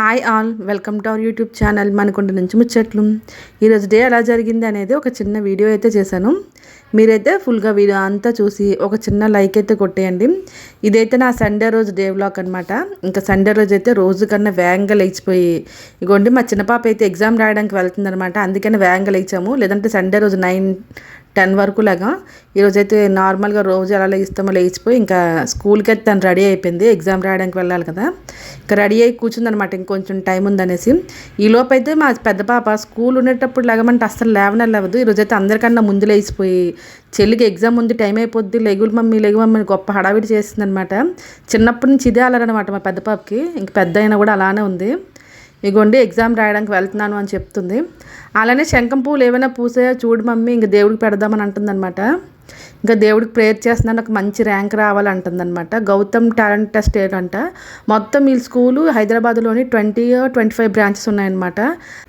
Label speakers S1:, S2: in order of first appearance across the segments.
S1: Hi all welcome to our YouTube channel Manakunta నుంచి ముచ్చట్లు. ఈరోజు డే ఎలా జరిగింది అనేది ఒక చిన్న వీడియో అయితే చేశాను. మీరైతే ఫుల్గా వీడియో అంతా చూసి ఒక చిన్న లైక్ అయితే కొట్టేయండి. ఇదైతే నా సండే రోజు డే వ్లాగ్ అనమాట ఇంకా సండే రోజు అయితే రోజు కన్నా వేగంగా లేచిపోయి ఇగోండి మా చిన్న పాప అయితే ఎగ్జామ్ రాయడానికి వెళ్తుందనమాట అందుకని వేగంగా లేచాము. లేదంటే సండే రోజు నైన్ టెన్ వరకు లాగా. ఈరోజైతే నార్మల్గా రోజు ఎలా లేస్తామో లేచిపోయి ఇంకా స్కూల్కి అయితే తను రెడీ అయిపోయింది. ఎగ్జామ్ రాయడానికి వెళ్ళాలి కదా. ఇంకా రెడీ అయ్యి కూర్చుందనమాట ఇంకొంచెం టైం ఉందనేసి. ఈ లోపు అయితే మా పెద్ద పాప స్కూల్ ఉండేటప్పుడు లేగమంటే అస్సలు లేవనే లేవదు. ఈరోజైతే అందరికన్నా ముందు లేచిపోయి చెల్లికి ఎగ్జామ్ ఉంది టైం అయిపోద్ది. లెగులు మమ్మీ లెగు మమ్మీ గొప్ప హడావిడి చేసిందనమాట అనమాట చిన్నప్పటి నుంచి ఇదే అలరనమాట మా పెద్ద పాపకి. ఇంక పెద్ద అయినా కూడా అలానే ఉంది. ఇగోండి ఎగ్జామ్ రాయడానికి వెళ్తున్నాను అని చెప్తుంది. అలానే శంఖం పూలు ఏమైనా పూసాయో? చూడు మమ్మీ ఇంక దేవుడికి పెడదామని అంటుందన్నమాట. ఇంకా దేవుడికి ప్రేయర్ చేస్తున్నాను నాకు మంచి ర్యాంక్ రావాలంటుందన్నమాట. గౌతమ్ టాలెంట్ టెస్ట్ ఏంటంట మొత్తం ఈ స్కూలు హైదరాబాద్లోని ట్వంటీ ట్వంటీ ఫైవ్ బ్రాంచెస్ ఉన్నాయన్నమాట.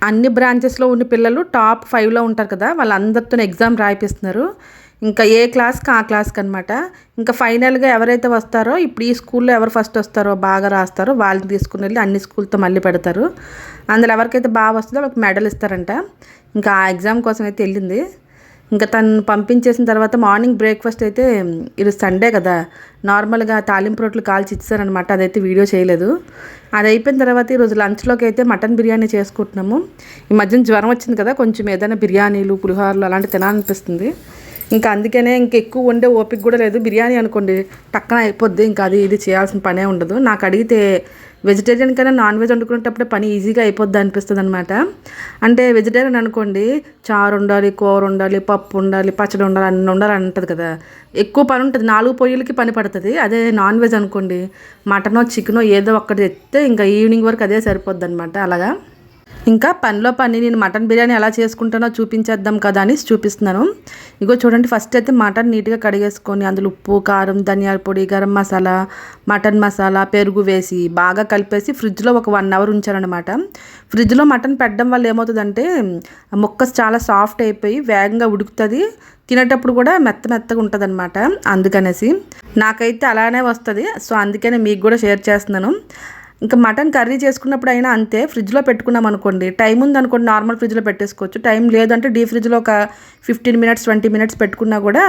S1: అన్ని బ్రాంచెస్లో ఉన్న పిల్లలు టాప్ ఫైవ్లో ఉంటారు కదా వాళ్ళందరితో ఎగ్జామ్ రాయిపిస్తున్నారు. ఇంకా ఏ క్లాస్కి ఆ క్లాస్కి అనమాట ఇంకా ఫైనల్గా ఎవరైతే వస్తారో ఇప్పుడు ఈ స్కూల్లో ఎవరు ఫస్ట్ వస్తారో బాగా రాస్తారో వాళ్ళని తీసుకుని వెళ్ళి అన్ని స్కూల్తో మళ్ళీ పెడతారు. అందులో ఎవరికైతే బాగా వస్తుందో వాళ్ళకి మెడల్ ఇస్తారంట. ఇంకా ఆ ఎగ్జామ్ కోసం అయితే వెళ్ళింది. ఇంకా తను పంపించేసిన తర్వాత మార్నింగ్ బ్రేక్ఫాస్ట్ అయితే ఈరోజు సండే కదా నార్మల్గా తాలింపు రొట్లు కాల్చి ఇచ్చారనమాట. అదైతే వీడియో చేయలేదు. అది అయిపోయిన తర్వాత ఈరోజు లంచ్లోకి అయితే మటన్ బిర్యానీ చేసుకుంటున్నాము. ఈ మధ్యన జ్వరం వచ్చింది కదా కొంచెం ఏదైనా బిర్యానీలు పులిహోరలు అలాంటివి తినాలనిపిస్తుంది. ఇంకా అందుకనే ఇంక ఎక్కువ వండే ఓపిక కూడా లేదు. బిర్యానీ అనుకోండి టక్కన అయిపోద్ది. ఇంకా అది ఇది చేయాల్సిన పనే ఉండదు. నాకు అడిగితే వెజిటేరియన్ కన్నా నాన్ వెజ్ వండుకునేటప్పుడే పని ఈజీగా అయిపోద్ది అనిపిస్తుంది అనమాట అంటే వెజిటేరియన్ అనుకోండి చారు ఉండాలి కూర ఉండాలి పప్పు ఉండాలి పచ్చడి ఉండాలి అన్నీ ఉండాలి అంటుంది కదా. ఎక్కువ పని ఉంటుంది. నాలుగు పొయ్యిలకి పని పడుతుంది. అదే నాన్ వెజ్ అనుకోండి మటనో చికెనో ఏదో ఒక్కటి తెస్తే ఇంకా ఈవినింగ్ వరకు అదే సరిపోద్ది అనమాట అలాగా? ఇంకా పనిలో పని నేను మటన్ బిర్యానీ ఎలా చేసుకుంటానో చూపించేద్దాం కదా అని చూపిస్తున్నాను. ఇగో చూడండి ఫస్ట్ అయితే మటన్ నీట్గా కడిగేసుకొని అందులో ఉప్పు కారం ధనియాల పొడి గరం మసాలా మటన్ మసాలా పెరుగు వేసి బాగా కలిపేసి ఫ్రిడ్జ్లో ఒక వన్ అవర్ ఉంచారనమాట ఫ్రిడ్జ్లో మటన్ పెట్టడం వల్ల ఏమవుతుందంటే ముక్క చాలా సాఫ్ట్ అయిపోయి వేగంగా ఉడుకుతుంది. తినేటప్పుడు కూడా మెత్త మెత్తగా ఉంటుంది అనమాట అందుకనేసి నాకైతే అలానే వస్తుంది. సో అందుకనే మీకు కూడా షేర్ చేస్తున్నాను. ఇంకా మటన్ కర్రీ చేసుకున్నప్పుడు అయినా అంతే ఫ్రిడ్జ్లో పెట్టుకున్నాం అనుకోండి. టైం ఉంది అనుకోండి నార్మల్ ఫ్రిడ్జ్లో పెట్టేసుకోవచ్చు. టైం లేదంటే డీ ఫ్రిడ్జ్లో ఒక ఫిఫ్టీన్ మినిట్స్ ట్వంటీ మినిట్స్ పెట్టుకున్నా కూడా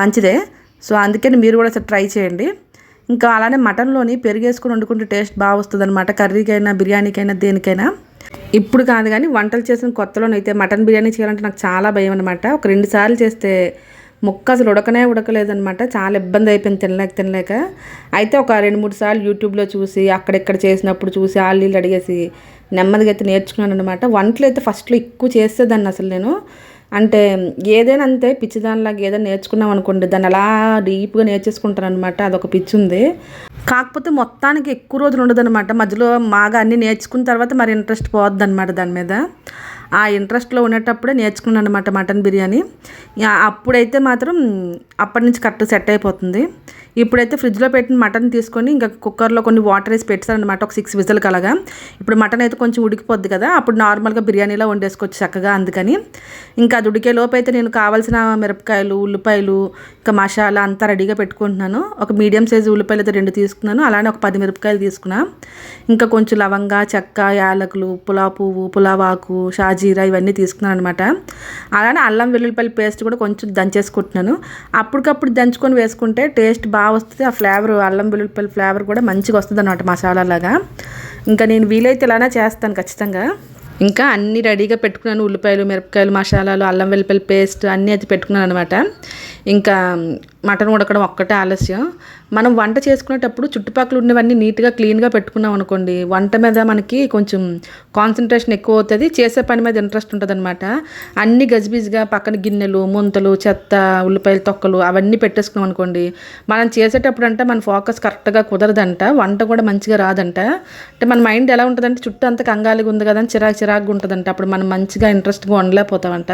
S1: మంచిదే. సో అందుకని మీరు కూడా ట్రై చేయండి. ఇంకా అలానే మటన్లోని పెరిగేసుకొని వండుకుంటే టేస్ట్ బాగా వస్తుంది అనమాట కర్రీకైనా బిర్యానీకైనా దేనికైనా. ఇప్పుడు కాదు కానీ వంటలు చేసిన కొత్తలోనైతే మటన్ బిర్యానీ చేయాలంటే నాకు చాలా భయం అనమాట ఒక రెండు సార్లు చేస్తే ముక్క అసలు ఉడకనే ఉడకలేదనమాట చాలా ఇబ్బంది అయిపోయింది తినలేక తినలేక. అయితే ఒక రెండు మూడు సార్లు యూట్యూబ్లో చూసి అక్కడెక్కడ చేసినప్పుడు చూసి ఆళ్ళు నీళ్ళు అడిగేసి నెమ్మదిగా అయితే నేర్చుకున్నాను అనమాట వంటలు అయితే ఫస్ట్లో ఎక్కువ చేసేదాన్ని అసలు నేను. అంటే ఏదైనా అంతే పిచ్చిదానిలాగా ఏదైనా నేర్చుకున్నాం అనుకోండి దాన్ని అలా డీప్గా నేర్చేసుకుంటాను అనమాట అదొక పిచ్చి ఉంది. కాకపోతే మొత్తానికి ఎక్కువ రోజులు ఉండదన్నమాట. మధ్యలో బాగా అన్నీ నేర్చుకున్న తర్వాత మరి ఇంట్రెస్ట్ పోద్ది అనమాట దాని మీద. ఆ ఇంట్రెస్ట్లో ఉండేటప్పుడే నేర్చుకున్నాను అనమాట మటన్ బిర్యానీ. అప్పుడైతే మాత్రం అప్పటి నుంచి కరెక్ట్ సెట్ అయిపోతుంది. ఇప్పుడైతే ఫ్రిడ్జ్లో పెట్టిన మటన్ తీసుకొని ఇంకా కుక్కర్లో కొన్ని వాటర్ వేసి పెట్టారనమాట ఒక సిక్స్ విజల్కి అలాగా ఇప్పుడు మటన్ అయితే కొంచెం ఉడికిపోద్ది కదా అప్పుడు నార్మల్గా బిర్యానీలో వండేసుకోవచ్చు చక్కగా అందుకని. ఇంకా అది ఉడికే లోపైతే అయితే నేను కావాల్సిన మిరపకాయలు ఉల్లిపాయలు ఇంకా మసాలా అంతా రెడీగా పెట్టుకుంటున్నాను. ఒక మీడియం సైజు ఉల్లిపాయలు అయితే రెండు తీసుకున్నాను అలానే ఒక పది మిరపకాయలు తీసుకున్నా. ఇంకా కొంచెం లవంగా చెక్క యాలకులు పులా పువ్వు పులావాకు షాజీరా ఇవన్నీ తీసుకున్నాను అనమాట అలానే అల్లం వెల్లుల్లిపల్లి పేస్ట్ కూడా కొంచెం దంచేసుకుంటున్నాను. అప్పటికప్పుడు దంచుకొని వేసుకుంటే టేస్ట్ బాగా వస్తుంది. ఆ ఫ్లేవర్ అల్లం వెల్లుల్లిపల్లి ఫ్లేవర్ కూడా మంచిగా వస్తుంది అన్నమాట మసాలాలాగా. ఇంకా నేను వీలైతే ఇలానే చేస్తాను ఖచ్చితంగా. ఇంకా అన్నీ రెడీగా పెట్టుకున్నాను. ఉల్లిపాయలు మిరపకాయలు మసాలాలు అల్లం వెల్లుల్లి పేస్ట్ అన్నీ అయితే పెట్టుకున్నాను అనమాట. ఇంకా మటన్ ఉడకడం ఒక్కటే ఆలస్యం. మనం వంట చేసుకునేటప్పుడు చుట్టుపక్కల ఉన్నవన్నీ నీట్గా క్లీన్గా పెట్టుకున్నాం అనుకోండి వంట మీద మనకి కొంచెం కాన్సన్ట్రేషన్ ఎక్కువ అవుతుంది చేసే పని మీద ఇంట్రెస్ట్ ఉంటుంది అనమాట అన్ని గజిబిజిగా పక్కన గిన్నెలు ముంతలు చెత్త ఉల్లిపాయల తొక్కలు అవన్నీ పెట్టేసుకున్నాం అనుకోండి మనం చేసేటప్పుడు అంటే మన ఫోకస్ కరెక్ట్గా కుదరదంట వంట కూడా మంచిగా రాదంట. అంటే మన మైండ్ ఎలా ఉంటుందంటే చుట్టూ అంత కంగాలిగా ఉంది కదా అని చిరాకు చిరాకుగా ఉంటుందంట. అప్పుడు మనం మంచిగా ఇంట్రెస్ట్గా వండలేకపోతామంట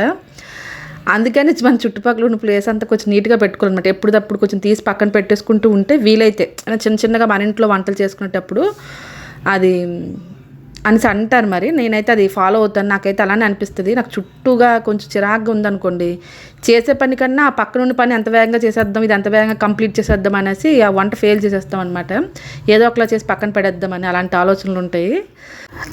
S1: అందుకని మన చుట్టుపక్కల ఉన్న ప్లేస్ అంతా కొంచెం నీట్గా పెట్టుకోవాలన్నమాట. ఎప్పుడప్పుడు కొంచెం తీసి పక్కన పెట్టేసుకుంటూ ఉంటే వీలైతే. చిన్న చిన్నగా మన ఇంట్లో వంటలు చేసుకునేటప్పుడు అది అనేసి అంటారు మరి. నేనైతే అది ఫాలో అవుతాను. నాకైతే అలానే అనిపిస్తుంది. నాకు చుట్టూగా కొంచెం చిరాగ్గా ఉందనుకోండి. చేసే పని కన్నా ఆ పక్కన ఉన్న పని ఎంత వేగంగా చేసేద్దాం ఇది ఎంత వేగంగా కంప్లీట్ చేసేద్దాం అనేసి ఆ వంట ఫెయిల్ చేసేస్తాం అనమాట ఏదో ఒకలా చేసి పక్కన పడేద్దామని అలాంటి ఆలోచనలు ఉంటాయి.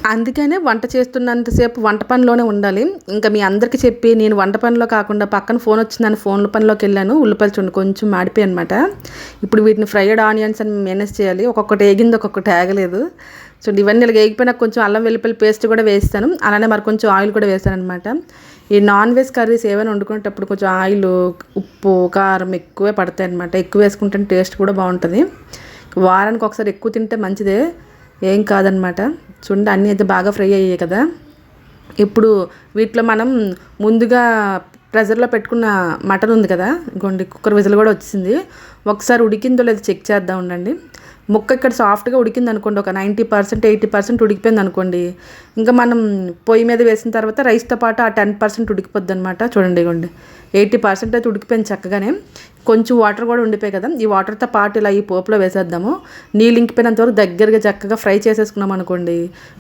S1: అందుకనే వంట చేస్తున్నంతసేపు వంట పనిలోనే ఉండాలి. ఇంకా మీ అందరికీ చెప్పి నేను వంట పనిలో కాకుండా పక్కన ఫోన్ వచ్చిందని ఫోన్ల పనిలోకి వెళ్ళాను. ఉల్లిపాయలు చూడండి కొంచెం మాడిపోయి అనమాట ఇప్పుడు వీటిని ఫ్రైడ్ ఆనియన్స్ అని మేనేజ్ చేయాలి. ఒక్కొక్కటి ఏగింది ఒక్కొక్కటి ఆగలేదు సో ఇవన్నీ ఇలా వేగిపోయినా కొంచెం అల్లం వెల్లిపల్లి పేస్ట్ కూడా వేస్తాను. అలానే మరి కొంచెం ఆయిల్ కూడా వేస్తాను అనమాట ఈ నాన్ వెజ్ కర్రీస్ ఏమైనా వండుకునేటప్పుడు కొంచెం ఆయిల్ ఉప్పు కారం ఎక్కువే పడతాయి అనమాట ఎక్కువ వేసుకుంటే టేస్ట్ కూడా బాగుంటుంది. వారానికి ఒకసారి ఎక్కువ తింటే మంచిదే. ఏం కాదనమాట చూడండి అన్నీ అయితే బాగా ఫ్రై అయ్యాయి కదా. ఇప్పుడు వీటిలో మనం ముందుగా ప్రెజర్లో పెట్టుకున్న మటన్ ఉంది కదా గొండి కుక్కర్ విజలు కూడా వచ్చింది. ఒకసారి ఉడికిందో లేదో చెక్ చేద్దాం ఉండండి. ముక్క ఇక్కడ సాఫ్ట్గా ఉడికింది అనుకోండి ఒక నైంటీ పర్సెంట్ ఎయిటీ పర్సెంట్ ఉడికిపోయింది అనుకోండి. ఇంకా మనం పొయ్యి మీద వేసిన తర్వాత రైస్తో పాటు ఆ టెన్ పర్సెంట్ ఉడికిపోద్ది అనమాట చూడండి ఇవ్వండి ఎయిటీ పర్సెంట్ అయితే ఉడికిపోయింది చక్కగానే. కొంచెం వాటర్ కూడా ఉండిపోయి కదా. ఈ వాటర్తో పాటు ఇలా ఈ పోపులో వేసేద్దాము. నీళ్ళు ఇంకిపోయినంత వరకు దగ్గరగా చక్కగా ఫ్రై చేసేసుకున్నాం అనుకోండి.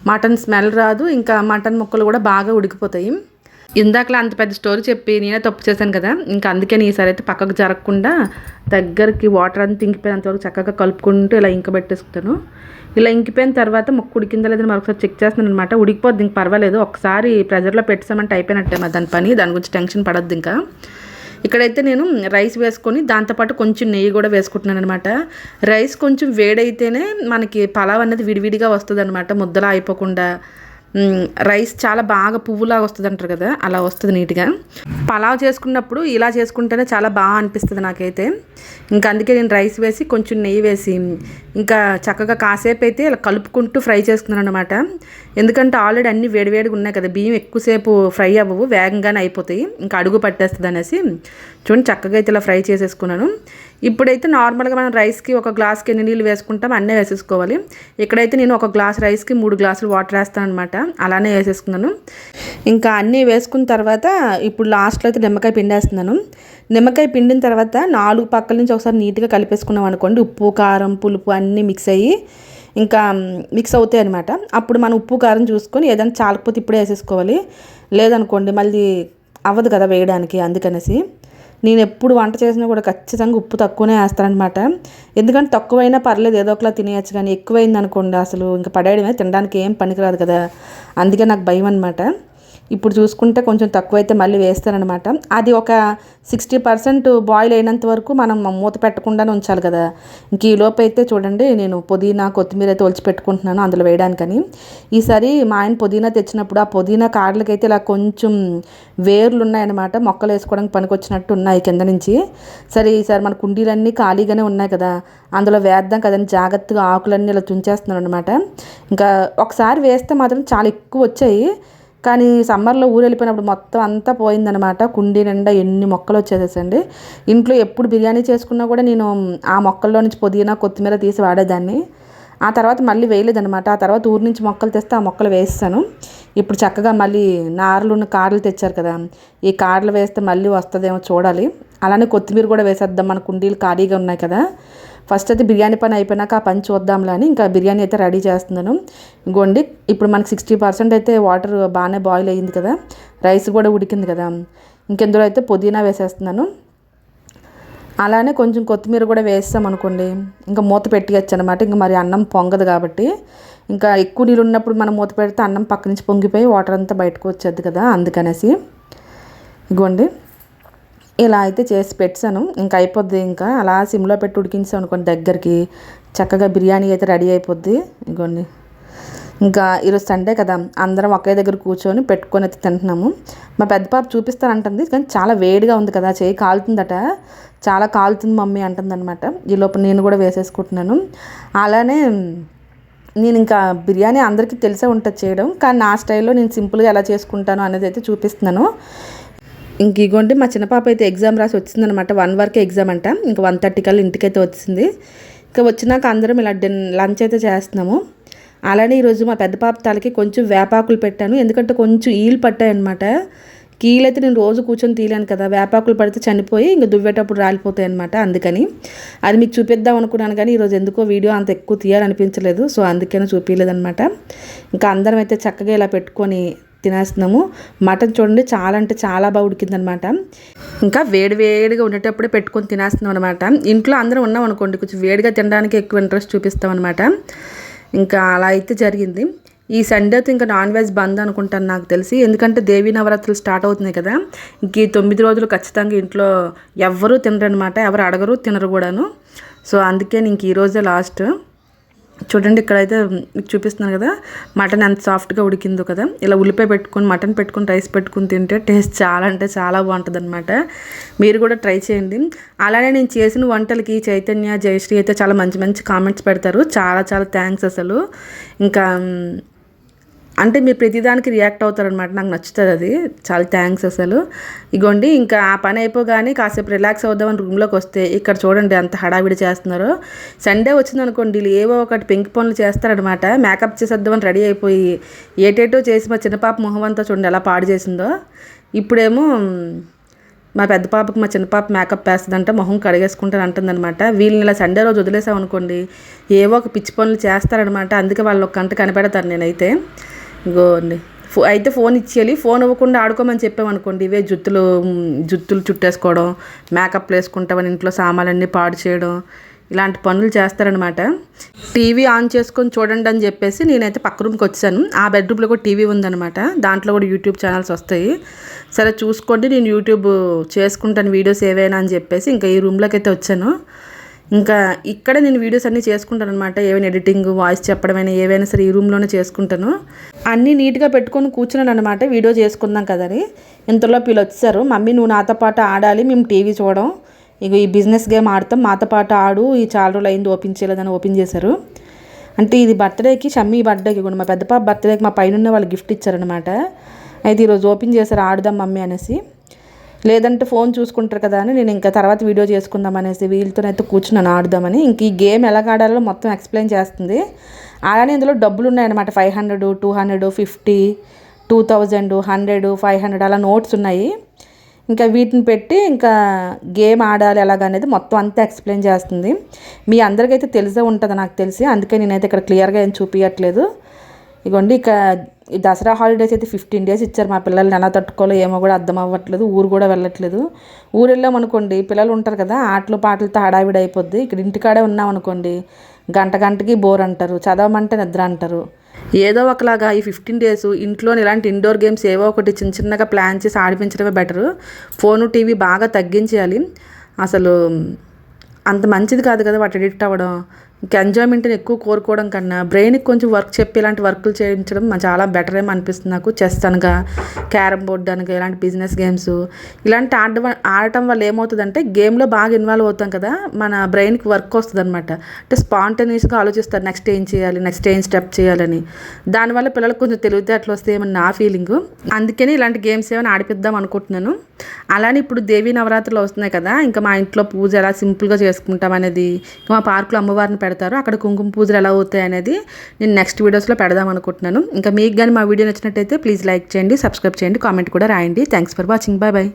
S1: మటన్ స్మెల్ రాదు ఇంకా మటన్ ముక్కలు కూడా బాగా ఉడికిపోతాయి. ఇందాకలా అంత పెద్ద స్టోరీ చెప్పి నేనే తప్పు చేశాను కదా. ఇంకా అందుకని ఈసారి అయితే పక్కకు జరగకుండా దగ్గరికి వాటర్ అంతా ఇంకిపోయినంత వరకు చక్కగా కలుపుకుంటూ ఇలా ఇంకబెట్టేసుకుంటాను ఇలా ఇంకిపోయిన తర్వాత మొక్క ఉడికిందా లేదని మరొకసారి చెక్ చేస్తున్నాను అనమాట ఉడికిపోద్ది ఇంక పర్వాలేదు. ఒకసారి ప్రెజర్లో పెట్టామంటే అయిపోయినట్టే మరి దాని పని. దాని గురించి టెన్షన్ పడద్దు ఇంకా. ఇక్కడైతే నేను రైస్ వేసుకొని దాంతోపాటు కొంచెం నెయ్యి కూడా వేసుకుంటున్నాను అనమాట రైస్ కొంచెం వేడైతేనే మనకి పలావ్ అనేది విడివిడిగా వస్తుంది అనమాట ముద్దలా అయిపోకుండా. రైస్ చాలా బాగా పువ్వులాగా వస్తుంది అంటారు కదా అలా వస్తుంది నీట్గా. పలావ్ చేసుకున్నప్పుడు ఇలా చేసుకుంటేనే చాలా బాగా అనిపిస్తుంది నాకైతే. ఇంకా అందుకే నేను రైస్ వేసి కొంచెం నెయ్యి వేసి ఇంకా చక్కగా కాసేపు అయితే ఇలా కలుపుకుంటూ ఫ్రై చేసుకున్నాను అనమాట ఎందుకంటే ఆల్రెడీ అన్ని వేడివేడిగా ఉన్నాయి కదా బియ్యం ఎక్కువసేపు ఫ్రై అవ్వవు వేగంగానే అయిపోతాయి. ఇంకా అడుగు పట్టేస్తుంది అనేసి చూడండి చక్కగా అయితే ఇలా ఫ్రై చేసేసుకున్నాను. ఇప్పుడైతే నార్మల్గా మనం రైస్కి ఒక గ్లాస్కి ఎన్ని నీళ్ళు వేసుకుంటాం అన్నీ వేసేసుకోవాలి. ఇక్కడైతే నేను ఒక గ్లాస్ రైస్కి మూడు గ్లాసులు వాటర్ వేస్తాను అనమాట అలానే వేసేసుకున్నాను. ఇంకా అన్నీ వేసుకున్న తర్వాత ఇప్పుడు లాస్ట్లో అయితే నిమ్మకాయ పిండేస్తున్నాను నిమ్మకాయ పిండిన తర్వాత నాలుగు పక్కల నుంచి ఒకసారి నీట్గా కలిపేసుకున్నాం అనుకోండి. ఉప్పు కారం పులుపు అన్నీ మిక్స్ అయ్యి ఇంకా మిక్స్ అవుతాయి అనమాట అప్పుడు మనం ఉప్పు కారం చూసుకొని ఏదైనా చాలకపోతే ఇప్పుడే వేసేసుకోవాలి. లేదనుకోండి మళ్ళీ అవ్వదు కదా వేయడానికి అందుకనేసి. నేను ఎప్పుడు వంట చేసినా కూడా ఖచ్చితంగా ఉప్పు తక్కువనే వేస్తానమాట ఎందుకంటే తక్కువైనా పర్లేదు ఏదో ఒకలా తినేయచ్చు కానీ ఎక్కువైంది అనుకోండి అసలు ఇంకా పడేయడమే తినడానికి ఏం పనికిరాదు కదా. అందుకే నాకు భయం అనమాట ఇప్పుడు చూసుకుంటే కొంచెం తక్కువైతే మళ్ళీ వేస్తానమాట అది ఒక సిక్స్టీ పర్సెంట్ బాయిల్ అయినంత వరకు మనం మూత పెట్టకుండానే ఉంచాలి కదా. ఇంక ఈ లోపు అయితే చూడండి నేను పుదీనా కొత్తిమీర అయితే ఒలిచి పెట్టుకుంటున్నాను అందులో వేయడానికని. ఈసారి మా ఆయన పుదీనా తెచ్చినప్పుడు ఆ పుదీనా కాడలకైతే ఇలా కొంచెం వేర్లు ఉన్నాయన్నమాట. మొక్కలు వేసుకోవడానికి పనికొచ్చినట్టు ఉన్నాయి కింద నుంచి. సరే ఈసారి మన కుండీలన్నీ ఖాళీగానే ఉన్నాయి కదా. అందులో వేద్దాం కదని జాగ్రత్తగా ఆకులన్నీ ఇలా తుంచేస్తున్నాను అనమాట ఇంకా ఒకసారి వేస్తే మాత్రం చాలా ఎక్కువ వచ్చాయి. కానీ సమ్మర్లో ఊరు వెళ్ళిపోయినప్పుడు మొత్తం అంతా పోయిందనమాట కుండీ నిండా ఎన్ని మొక్కలు వచ్చేసేసండి. ఇంట్లో ఎప్పుడు బిర్యానీ చేసుకున్నా కూడా నేను ఆ మొక్కల్లో నుంచి పుదీనా కొత్తిమీర తీసి వాడేదాన్ని. ఆ తర్వాత మళ్ళీ వేయలేదనమాట ఆ తర్వాత ఊరి నుంచి మొక్కలు తెస్తే ఆ మొక్కలు వేస్తాను ఇప్పుడు చక్కగా మళ్ళీ నారులు ఉన్న కార్లు తెచ్చారు కదా. ఈ కార్లు వేస్తే మళ్ళీ వస్తుందేమో చూడాలి. అలానే కొత్తిమీర కూడా వేసేద్దాం మన కుండీలు ఖాళీగా ఉన్నాయి కదా. ఫస్ట్ అయితే బిర్యానీ పని అయిపోయినాక ఆ పని చూద్దాంలే అని ఇంకా బిర్యానీ అయితే రెడీ చేస్తున్నాను. ఇంకోండి ఇప్పుడు మనకి సిక్స్టీ పర్సెంట్ అయితే వాటర్ బాగానే బాయిల్ అయ్యింది కదా రైస్ కూడా ఉడికింది కదా. ఇంకెందులో అయితే పుదీనా వేసేస్తున్నాను. అలానే కొంచెం కొత్తిమీర కూడా వేస్తాం అనుకోండి ఇంకా మూత పెట్టియచ్చు అనమాట ఇంకా మరి అన్నం పొంగదు కాబట్టి ఇంకా ఎక్కువ నీళ్ళు ఉన్నప్పుడు మనం మూత పెడితే అన్నం పక్క నుంచి పొంగిపోయి వాటర్ అంతా బయటకు వచ్చేది కదా అందుకనేసి. ఇగోండి. ఇలా అయితే చేసి పెట్టాను. ఇంకా అయిపోద్ది. ఇంకా అలా సిమ్లో పెట్టి ఉడికించాను అనుకోండి దగ్గరికి. చక్కగా బిర్యానీ అయితే రెడీ అయిపోద్ది. ఇంకోండి ఇంకా ఈరోజు సండే కదా. అందరం ఒకే దగ్గర కూర్చొని పెట్టుకొని అయితే తింటున్నాము. మా పెద్ద పాప చూపిస్తానంటుంది. కానీ చాలా వేడిగా ఉంది కదా. చేయి కాలుతుందట. చాలా కాలుతుంది మమ్మీ అంటుందన్నమాట. ఈ లోపల నేను కూడా వేసేసుకుంటున్నాను. అలానే నేను ఇంకా బిర్యానీ అందరికీ తెలిసే ఉంటుంది చేయడం. కానీ నా స్టైల్లో నేను సింపుల్గా ఎలా చేసుకుంటాను అనేది అయితే చూపిస్తున్నాను. ఇంక ఇగోండి మా చిన్న పాప అయితే ఎగ్జామ్ రాసి వచ్చిందనమాట. వన్ వరకే ఎగ్జామ్ అంట. ఇంకా వన్ థర్టీ కల్లా ఇంటికైతే వచ్చింది. ఇంకా వచ్చినాక అందరం ఇలా డిన్ లంచ్ అయితే చేస్తున్నాము. అలానే ఈరోజు మా పెద్ద పాప తలకి కొంచెం వేపాకులు పెట్టాను. ఎందుకంటే కొంచెం ఈలు పట్టాయి అనమాట కీలైతే నేను రోజు కూర్చొని తీయలేను కదా. వేపాకులు పడితే చనిపోయి ఇంకా దువ్వేటప్పుడు రాలిపోతాయి అనమాట అందుకని. అది మీకు చూపిద్దాం అనుకున్నాను కానీ ఈరోజు ఎందుకో వీడియో అంత ఎక్కువ తీయాలనిపించలేదు. సో అందుకనే చూపించలేదనమాట ఇంకా అందరం అయితే చక్కగా ఇలా పెట్టుకొని తినేస్తున్నాము. మటన్ చూడండి చాలా అంటే చాలా బాగా ఉడికిందనమాట. ఇంకా వేడి వేడిగా ఉండేటప్పుడే పెట్టుకొని తినేస్తున్నాం అనమాట ఇంట్లో అందరం ఉన్నాం అనుకోండి కొంచెం వేడిగా తినడానికి ఎక్కువ ఇంట్రెస్ట్ చూపిస్తాం అనమాట ఇంకా అలా అయితే జరిగింది. ఈ సండేతో ఇంకా నాన్ వెజ్ బంద్ అనుకుంటాను నాకు తెలిసి. ఎందుకంటే దేవీ నవరాత్రులు స్టార్ట్ అవుతున్నాయి కదా. ఇంక ఈ తొమ్మిది రోజులు ఖచ్చితంగా ఇంట్లో ఎవ్వరూ తినరు అనమాట ఎవరు అడగరు తినరు కూడాను. సో అందుకే ఇంక ఈరోజే లాస్ట్ చూడండి ఇక్కడైతే మీకు చూపిస్తున్నాను కదా మటన్ ఎంత సాఫ్ట్గా ఉడికిందో కదా. ఇలా ఉల్లిపాయ పెట్టుకొని మటన్ పెట్టుకొని రైస్ పెట్టుకొని తింటే టేస్ట్ చాలా అంటే చాలా బాగుంటుంది అనమాట మీరు కూడా ట్రై చేయండి. అలానే నేను చేసిన వంటలకి చైతన్య జయశ్రీ అయితే చాలా మంచి మంచి కామెంట్స్ పెడతారు. చాలా చాలా థ్యాంక్స్ అసలు. ఇంకా అంటే మీరు ప్రతిదానికి రియాక్ట్ అవుతారనమాట నాకు నచ్చుతుంది అది. చాలా థ్యాంక్స్ అసలు. ఇగోండి ఇంకా ఆ పని అయిపోగానే కాసేపు రిలాక్స్ అవుదామని రూమ్లోకి వస్తే ఇక్కడ చూడండి అంత హడావిడి చేస్తున్నారో. సండే వచ్చిందనుకోండి వీళ్ళు ఏవో ఒకటి పెంకి పనులు చేస్తారనమాట మేకప్ చేసేద్దామని రెడీ అయిపోయి ఏటేటో చేసి మా చిన్న పాప మొహం అంతా చూడండి ఎలా పాడు చేసిందో. ఇప్పుడేమో మా పెద్ద పాపకి మా చిన్న పాప మేకప్ వేస్తుందంటే మొహం కడిగేసుకుంటారు అంటుందన్నమాట. వీళ్ళని ఇలా సండే రోజు వదిలేసామనుకోండి ఏవో ఒక పిచ్చి పనులు చేస్తారనమాట అందుకే వాళ్ళు ఒక కంట కనిపెడతారు నేనైతే. ఇగో అండి. ఫో అయితే ఫోన్ ఇచ్చేయాలి. ఫోన్ ఇవ్వకుండా ఆడుకోమని చెప్పామనుకోండి ఇవే జుత్తులు జుత్తులు చుట్టేసుకోవడం మేకప్ వేసుకుంటామని ఇంట్లో సామాన్లన్నీ పాడు చేయడం ఇలాంటి పనులు చేస్తారనమాట టీవీ ఆన్ చేసుకొని చూడండి అని చెప్పేసి నేనైతే పక్క రూమ్కి వచ్చాను. ఆ బెడ్రూమ్లో కూడా టీవీ ఉందనమాట దాంట్లో కూడా యూట్యూబ్ ఛానల్స్ వస్తాయి. సరే చూసుకోండి నేను యూట్యూబ్ చేసుకుంటాను వీడియోస్ ఏవైనా అని చెప్పేసి ఇంకా ఈ రూమ్లోకి అయితే వచ్చాను. ఇంకా ఇక్కడ నేను వీడియోస్ అన్నీ చేసుకుంటాను అనమాట ఏవైనా ఎడిటింగ్ వాయిస్ చెప్పడమైనా ఏవైనా సరే ఈ రూమ్లోనే చేసుకుంటాను. అన్నీ నీట్గా పెట్టుకొని కూర్చున్నాను అనమాట వీడియో చేసుకుందాం కదని. ఇంతలో వీళ్ళు వచ్చారు. మమ్మీ నువ్వు నాతో పాటు ఆడాలి. మేము టీవీ చూడడం. ఇక ఈ బిజినెస్ గేమ్ ఆడతాం. మాతో పాటు ఆడు. ఈ చాలా రోజులు అయింది. ఓపెన్ చేయలేదని ఓపెన్ చేశారు. అంటే ఇది బర్త్డేకి షమ్మీ బర్త్డేకి కూడా మా పెద్ద పాప బర్త్డేకి మా పైన వాళ్ళు గిఫ్ట్ ఇచ్చారనమాట అయితే ఈరోజు ఓపెన్ చేశారు. ఆడుదాం మమ్మీ అనేసి. లేదంటే ఫోన్ చూసుకుంటారు కదా అని నేను ఇంకా తర్వాత వీడియో చేసుకుందాం అనేసి వీళ్ళతోనైతే కూర్చున్నాను ఆడుదామని. ఇంక ఈ గేమ్ ఎలా ఆడాలో మొత్తం ఎక్స్ప్లెయిన్ చేస్తుంది. అలానే ఇందులో డబ్బులు ఉన్నాయన్నమాట. Five hundred two hundred fifty two thousand hundred five hundred అలా నోట్స్ ఉన్నాయి. ఇంకా వీటిని పెట్టి ఇంకా గేమ్ ఆడాలి ఎలాగనేది మొత్తం అంతా ఎక్స్ప్లెయిన్ చేస్తుంది. మీ అందరికైతే తెలిసే ఉంటుంది నాకు తెలిసి. అందుకే నేనైతే ఇక్కడ క్లియర్గా ఏం చూపించట్లేదు ఇగోండి ఇక ఈ దసరా హాలిడేస్ అయితే ఫిఫ్టీన్ డేస్ ఇచ్చారు మా పిల్లల్ని. ఎలా తట్టుకోవాలో ఏమో కూడా అర్థం అవ్వట్లేదు. ఊరు కూడా వెళ్ళట్లేదు. ఊరు వెళ్ళామనుకోండి పిల్లలు ఉంటారు కదా ఆటలు పాటలతో హడావిడి అయిపోద్ది. ఇక్కడ ఇంటికాడే ఉన్నామనుకోండి గంట గంటకి బోర్ అంటారు చదవమంటే నిద్ర అంటారు. ఏదో ఒకలాగా ఈ ఫిఫ్టీన్ డేస్ ఇంట్లో ఇలాంటి ఇండోర్ గేమ్స్ ఏవో ఒకటి చిన్న చిన్నగా ప్లాన్ చేసి ఆడిపించడమే బెటరు. ఫోను టీవీ బాగా తగ్గించేయాలి. అసలు అంత మంచిది కాదు కదా వాటి ఎడిక్ట్ అవ్వడం. ఇంకా ఎంజాయ్మెంట్ని ఎక్కువ కోరుకోవడం కన్నా బ్రెయిన్కి కొంచెం వర్క్ చెప్పి ఇలాంటి వర్కులు చేయించడం చాలా బెటర్ ఏమో అనిపిస్తుంది నాకు. చెస్ అనగా క్యారమ్ బోర్డ్ అనగా ఇలాంటి బిజినెస్ గేమ్స్ ఇలాంటి ఆడడం ఆడటం వల్ల ఏమవుతుందంటే గేమ్లో బాగా ఇన్వాల్వ్ అవుతాం కదా మన బ్రెయిన్కి వర్క్ వస్తుంది అనమాట అంటే స్పాంటేనియస్గా ఆలోచిస్తారు నెక్స్ట్ ఏం చేయాలి నెక్స్ట్ ఏం స్టెప్ చేయాలని. దానివల్ల పిల్లలకు కొంచెం తెలివితేటలు వస్తాయేమని నా ఫీలింగ్ అందుకని ఇలాంటి గేమ్స్ ఏమైనా ఆడిపిద్దాం అనుకుంటున్నాను. అలానే ఇప్పుడు దేవీ నవరాత్రులు వస్తున్నాయి కదా ఇంకా మా ఇంట్లో పూజ ఎలా సింపుల్గా చేసుకుంటాం అనేది మా పార్కులో అమ్మవారిని పెడతారో. అక్కడ కుంకుమ పూజలు ఎలా అవుతాయి అనేది నేను నెక్స్ట్ వీడియోస్లో పెడదాం అనుకుంటున్నాను. ఇంకా మీకు కానీ మా వీడియో నచ్చినట్టయితే ప్లీజ్ లైక్ చేయండి సబ్స్క్రైబ్ చేయండి కామెంట్ కూడా రాయండి. Thanks for watching. Bye bye.